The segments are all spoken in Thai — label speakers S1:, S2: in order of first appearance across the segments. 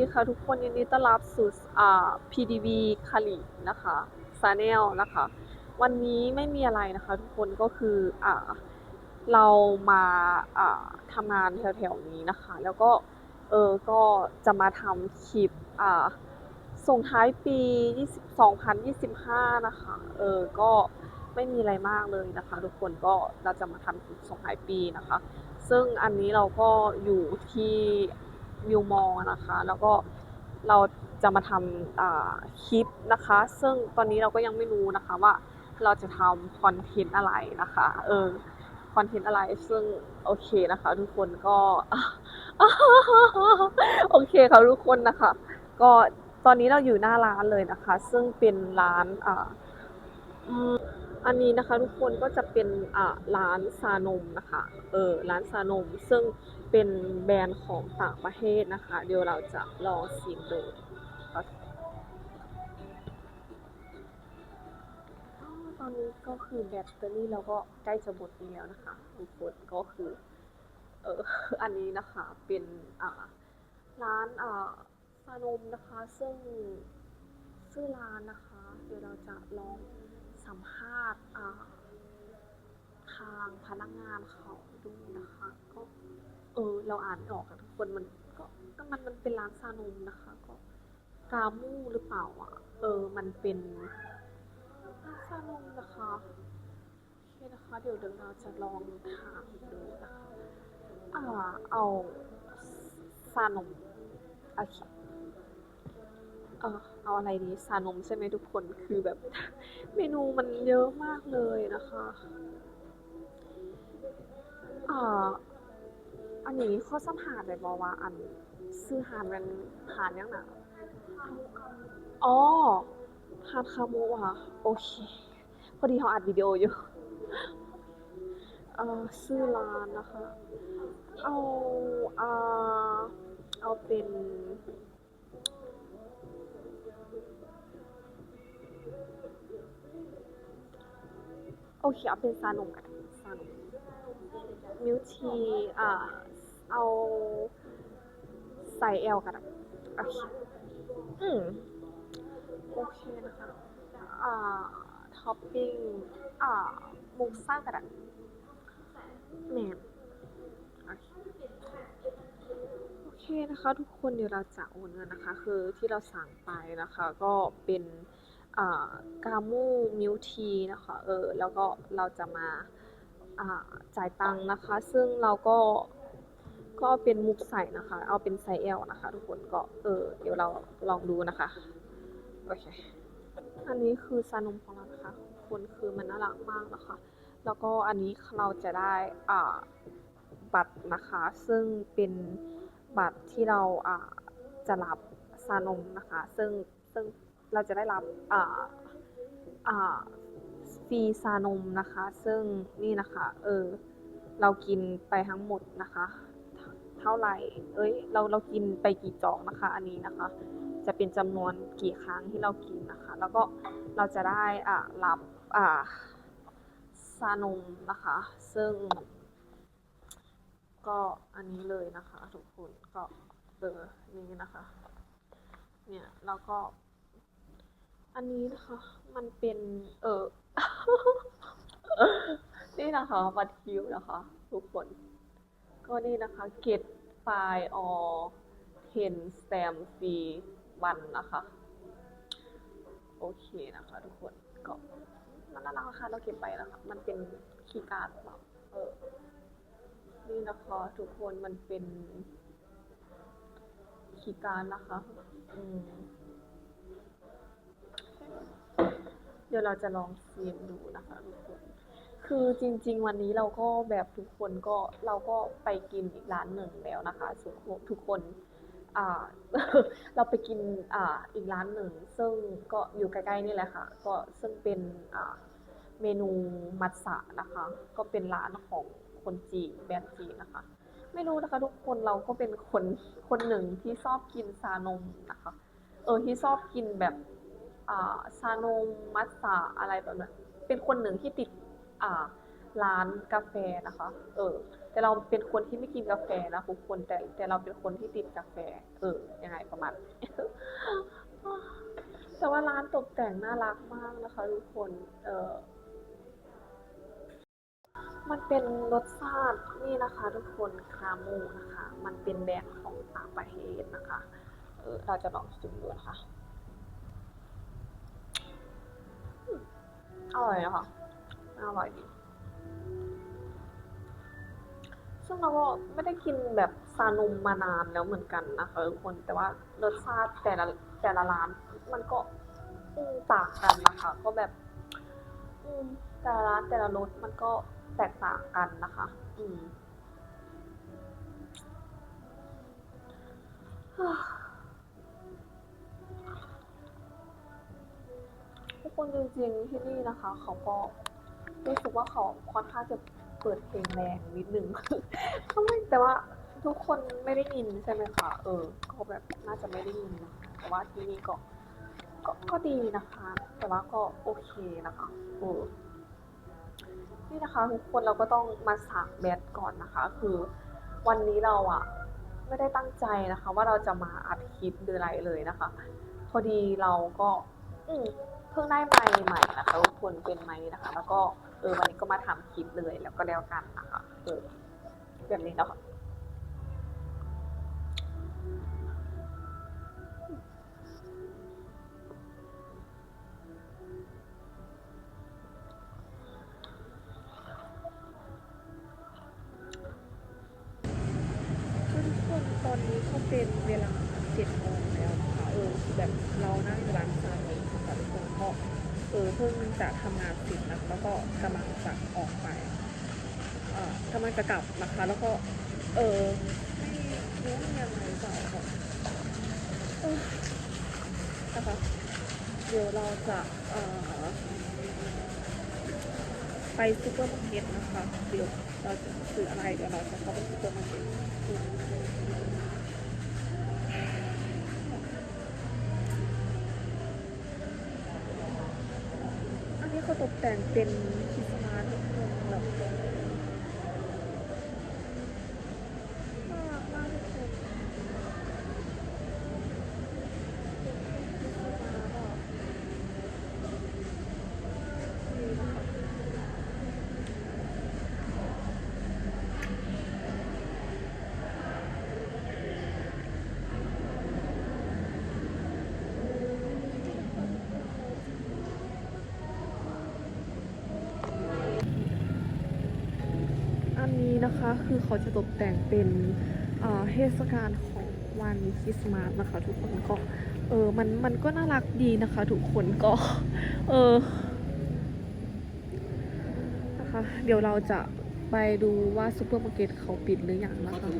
S1: ดีค่ะทุกคนยินดีต้อนรับสู่อ่า PDB คาลินะคะซาแนลนะคะ วันนี้ไม่มีอะไรนะคะทุกคนก็คืออ่าเรามาอ่าทำงานแถวๆนี้นะคะ แล้วก็เออก็จะมาทำคลิปอ่าส่งท้ายปี 20 2025นะคะ เออ ก็ไม่มีอะไรมากเลยนะคะ ทุกคนก็เราจะมาทำคลิปส่งท้ายปีนะคะ ซึ่งอันนี้เราก็อยู่ที่ วิวมอลนะคะ แล้วก็เราจะมาทำคลิปนะคะ ซึ่งตอนนี้เราก็ยังไม่รู้นะคะว่าเราจะทำคอนเทนต์อะไรนะคะเออคอนเทนต์อะไรซึ่งโอเคนะคะ ทุกคนก็โอเคค่ะทุกคนนะคะ ก็ตอนนี้เราอยู่หน้าร้านเลยนะคะ ซึ่งเป็นร้านอ่า อันนี้นะคะทุกคนก็จะเป็นอ่าร้านซานมนะคะเออร้านซานม ซึ่งเป็นแบรนด์ของต่างประเทศนะคะ เดี๋ยวเราจะลองชิมดูตอนนี้ก็คือแบตเตอรี่เราก็ใกล้จะหมดแล้วนะคะทุกคนก็คือเอออันนี้นะคะเป็นอ่าร้านอ่าซานมนะคะ ซึ่งชื่อร้านนะคะ เดี๋ยวเราจะลอง สัมภาษณ์ทางพนักงานเขาดูนะคะ ก็เออเราอ่านไม่ออกค่ะทุกคนมันก็ก็มันมันเป็นร้านซานมนะคะ ก็กามูหรือเปล่าอะ เออ มันเป็นร้านซานมนะคะโอเคนะคะ เดี๋ยวเดี๋ยวเราจะลองถามดูนะคะอ่าเอาซานมโอเค เออเอาอะไรดีซานมใช่ไหมทุกคนคือแบบเมนูมันเยอะมากเลยนะคะอ่าอันนี้ข้อสัมหาได้บอกว่าอันซื้อหานมันหานยังนะอ๋อหานคาโมะค่ะโอเคพอดีเขาอัดวิดีโออยู่เอ่อซื้อร้านนะคะ เอาอ่าเอาเป็น เคเอาเป็นซานมกันซานมมิลทีอ่าเอาใส่เอลกันโอเคอืมโอเคนะคะอ่าท็อปปิ้งอ่าหมูซ่ากันแหนมโอเคโอเคนะคะ ทุกคนเดี๋ยวเราจะโอนเงินนะคะ คือที่เราสั่งไปนะคะ ก็เป็น กามูมิลทีนะคะเออแล้วก็เราจะมาจ่ายตังค์นะคะ ซึ่งเราก็ก็เป็นมุกใส่นะคะ เอาเป็นไซส์ L นะคะ ทุกคนก็เออเดี๋ยวเราลองดูนะคะโอเคอันนี้คือซานมของเรานะคะคนคือมันน่ารักมากนะคะ แล้วก็อันนี้เราจะได้อ่าบัตรนะคะ ซึ่งเป็นบัตรที่เราอ่าจะรับซานมนะคะ ซึ่งซึ่ง เราจะได้รับฟรีซานมนะคะ ซึ่งนี่นะคะ เออ เรากินไปทั้งหมดนะคะ เท่าไหร่ เอ้ย เราเรากินไปกี่จอกนะคะ อันนี้นะคะ จะเป็นจำนวนกี่ครั้งที่เรากินนะคะ แล้วก็เราจะได้อ่ารับอ่าซานมนะคะ ซึ่ง ก็อันนี้เลยนะคะ ทุกคน ก็เออนี้นะคะ เนี่ย แล้วก็ อันนี้นะคะ มันเป็น เออ นี่นะคะบัตรคิวนะคะ ทุกคน ก็นี่นะคะ get file or 10 stamp fee วันนะคะ โอเคนะคะ ทุกคน ก็มันน่ารักนะคะเราเก็บไปนะคะ มันเป็นคีย์การ์ดเปล่าเออ นี่นะคะ ทุกคน มันเป็นคีย์การ์ดนะคะ อืม เดี๋ยวเราจะลองซีมดูนะคะทุกคน คือจริง ๆ วันนี้เราก็แบบทุกคนก็เราก็ไปกินอีกร้านหนึ่งแล้วนะคะทุกคนทุกคนอ่าเราไปกินอ่าอีกร้านหนึ่ง ซึ่งก็อยู่ใกล้ๆนี่แหละค่ะ ก็ซึ่งเป็นอ่าเมนูมัตสะนะคะ ก็เป็นร้านของคนจีนแบรนด์จีนนะคะ ไม่รู้นะคะ ทุกคนเราก็เป็นคนคนหนึ่งที่ชอบกินซานมนะคะ เออที่ชอบกินแบบ ชานมมัทฉะอะไรแบบนั้นเป็นคนหนึ่งที่ติดร้านกาแฟนะคะ เออ แต่เราเป็นคนที่ไม่กินกาแฟนะทุกคนแต่แต่เราเป็นคนที่ติดกาแฟ เออ ยังไงประมาณแต่ว่าร้านตกแต่งน่ารักมากนะคะทุกคน เออมันเป็นรสชาตินี่นะคะทุกคนคาโมนะคะ มันเป็นแบรนด์ของต่างประเทศนะคะ เออเราจะลองชิมดูนะคะอืม อร่อยนะคะอร่อยดี ซึ่งเราก็ไม่ได้กินแบบซานมมานานแล้วเหมือนกันนะคะทุกคนแต่ว่ารสชาติแต่ละแต่ละร้าน มันก็ต่างกันนะคะก็แบบ อืมแต่ละร้านแต่ละรสมันก็แตกต่างกันนะคะ อืม คนจริงๆที่นี่นะคะ เขาก็รู้สึกว่าเขาค่อนข้างจะเปิดเพลงแรงนิดนึงก็ไม่แต่ว่าทุกคนไม่ได้ยินใช่ไหมคะเออก็แบบน่าจะไม่ได้ยินนะคะแต่ว่าที่นี่ก็ก็ก็ดีนะคะ แต่ว่าก็โอเคนะคะเออนี่นะคะทุกคนเราก็ต้องมาสักแบตก่อนนะคะ คือวันนี้เราอะไม่ได้ตั้งใจนะคะ ว่าเราจะมาอัดคลิปหรืออะไรเลยนะคะ พอดีเราก็ อื เพิ่งได้ไมค์ใหม่นะคะทุกคนเป็นไมค์นะคะ แล้วก็เออวันนี้ก็มาทำคลิปเลยแล้วก็แล้วกันนะคะเออแบบนี้แล้วค่ะ จะทำงานเสร็จนะแล้วก็กำลังจะออกไปเอ่อกำลังจะกลับนะคะ แล้วก็ เออไม่รู้ว่ายังไงจะอเออนะคะเดี๋ยวเราจะเอ่อไปซูเปอร์มาร์เก็ตนะคะ เดี๋ยวเราจะซื้ออะไร เดี๋ยวเราจะเข้าไปซูเปอร์มาร์เก็ต อันนี้เขา ตกแต่งเป็นคริสต์มาสทุกคนแบบน่ารักมากทุกคนเป็นคริสต์มาสอะนี่นะคะ อันนี้นะคะคือเขาจะตกแต่งเป็นเทศกาลของวันคริสต์มาสนะคะ ทุกคนก็เออมันมันก็น่ารักดีนะคะ ทุกคนก็เออนะคะเดี๋ยวเราจะไปดูว่าซูเปอร์มาร์เก็ตเขาปิดหรือยังนะคะ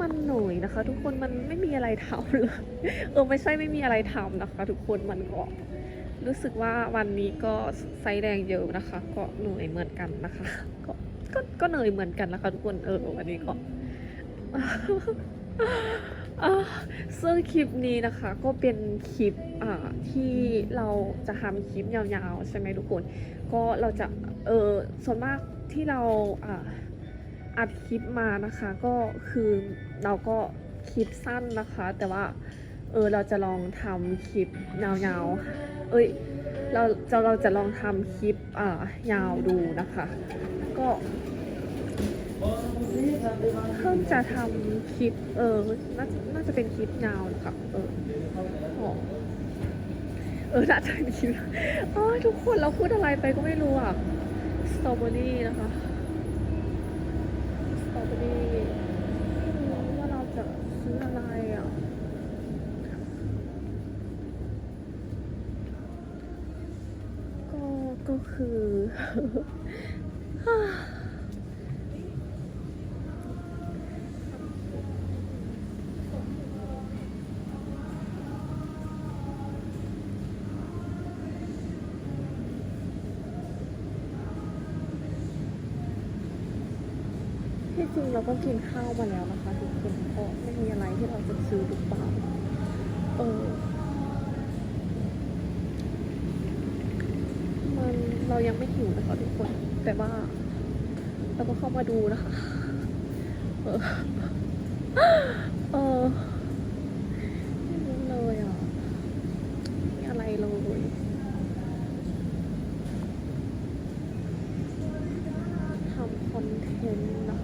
S1: มันหน่อยนะคะ ทุกคนมันไม่มีอะไรทำเลยเออไม่ใช่ไม่มีอะไรทำนะคะ ทุกคนมันก็รู้สึกว่าวันนี้ก็ไซส์แดงเยอะนะคะ ก็เหนื่อยเหมือนกันนะคะ ก็ก็ก็เหนื่อยเหมือนกันนะคะ ทุกคนเออวันนี้ก็ซึ่งคลิปนี้นะคะก็เป็นคลิปอ่าที่เราจะทำคลิปยาวๆ ใช่ไหมทุกคน ก็เราจะเออส่วนมากที่เราอ่า อัดคลิปมานะคะ ก็คือเราก็คลิปสั้นนะคะ แต่ว่าเออเราจะลองทำคลิปยาวๆ เอ้ยเราจะเราจะลองทำคลิปอ่ายาวดูนะคะ ก็เพิ่งจะทำคลิปเออน่าน่าจะเป็นคลิปยาวนะคะเอออ๋อเออน่าจะเป็นคลิปอ๋อทุกคนเราพูดอะไรไปก็ไม่รู้อะสตรอเบอรี่นะคะ ตรอเบอรี่ไม่รู้ว่าเราจะซื้ออะไรอะก็ก็คือ ที่จริงเราก็กินข้าวมาแล้วนะคะทุกคนก็ไม่มีอะไรที่เราจะซื้อหรือเปล่าเออมันเรายังไม่หิวนะคะทุกคน แต่ว่าแล้วก็เข้ามาดูนะคะเออเออไม่รู้เลยอะไม่มีอะไรเลยทำคอนเทนต์นะ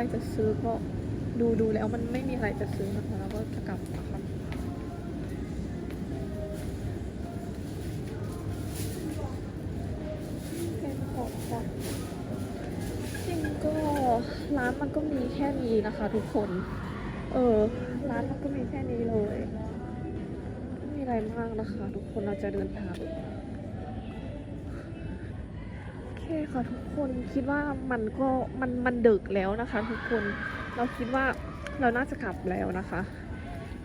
S1: อะไรจะซื้อก็ดูดูแล้วมันไม่มีอะไรจะซื้อนะคะแล้วก็จะกลับนะคะเป็นของขวัญจริงก็ร้านมันก็มีแค่นี้นะคะทุกคน เออ ร้านมันก็มีแค่นี้เลย ไม่มีอะไรมากนะคะ ทุกคนเราจะเดินทางโอเคค่ะทุกคนคิดว่ามันก็มันมันดึกแล้วนะคะ ทุกคนเราคิดว่าเราน่าจะกลับแล้วนะคะ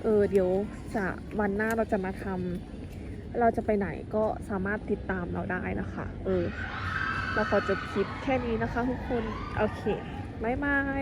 S1: เออเดี๋ยวจะวันหน้าเราจะมาทำเราจะไปไหนก็สามารถติดตามเราได้นะคะ เออ เราขอจบคลิปแค่นี้นะคะ ทุกคน โอเคบ๊ายบาย